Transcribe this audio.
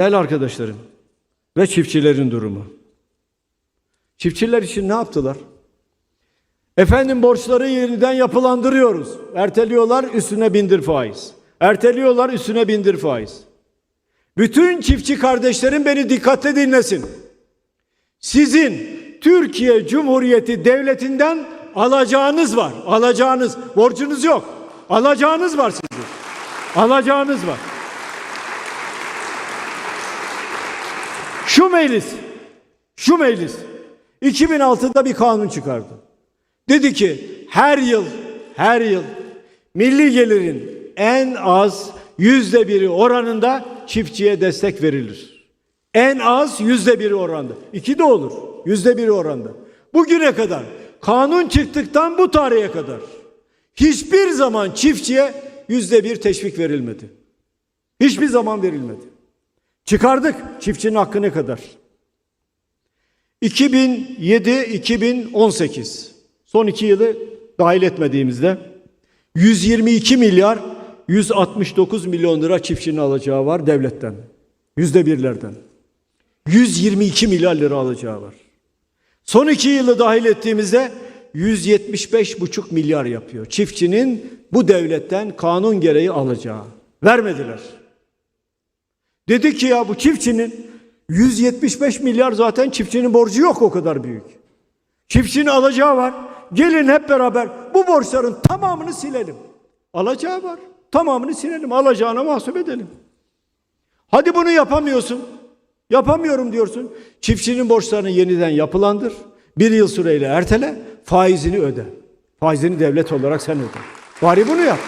Değerli arkadaşlarım ve çiftçilerin durumu. Çiftçiler için ne yaptılar? Efendim borçları yeniden yapılandırıyoruz. Erteliyorlar üstüne bindir faiz. Erteliyorlar üstüne bindir faiz. Bütün çiftçi kardeşlerim beni dikkatle dinlesin. Sizin Türkiye Cumhuriyeti Devleti'nden alacağınız var. Alacağınız. Borcunuz yok. Alacağınız var sizin. Alacağınız var. Şu meclis, şu meclis 2006'da bir kanun çıkardı. Dedi ki her yıl, her yıl milli gelirin en az yüzde biri oranında çiftçiye destek verilir. En az yüzde biri oranda. İki de olur. Yüzde biri oranda. Bugüne kadar kanun çıktıktan bu tarihe kadar hiçbir zaman çiftçiye yüzde bir teşvik verilmedi. Hiçbir zaman verilmedi. Çıkardık çiftçinin hakkı ne kadar? 2007-2018 son iki yılı dahil etmediğimizde 122 milyar 169 milyon lira çiftçinin alacağı var devletten. Yüzde birlerden. 122 milyar lira alacağı var. Son iki yılı dahil ettiğimizde 175,5 milyar yapıyor. Çiftçinin bu devletten kanun gereği alacağı. Vermediler. Dedi ki ya bu çiftçinin 175 milyar zaten çiftçinin borcu yok o kadar büyük. Çiftçinin alacağı var. Gelin hep beraber bu borçların tamamını silelim. Alacağı var. Tamamını silelim. Alacağına mahsup edelim. Hadi bunu yapamıyorsun. Yapamıyorum diyorsun. Çiftçinin borçlarını yeniden yapılandır. Bir yıl süreyle ertele. Faizini öde. Faizini devlet olarak sen öde. Bari bunu yap.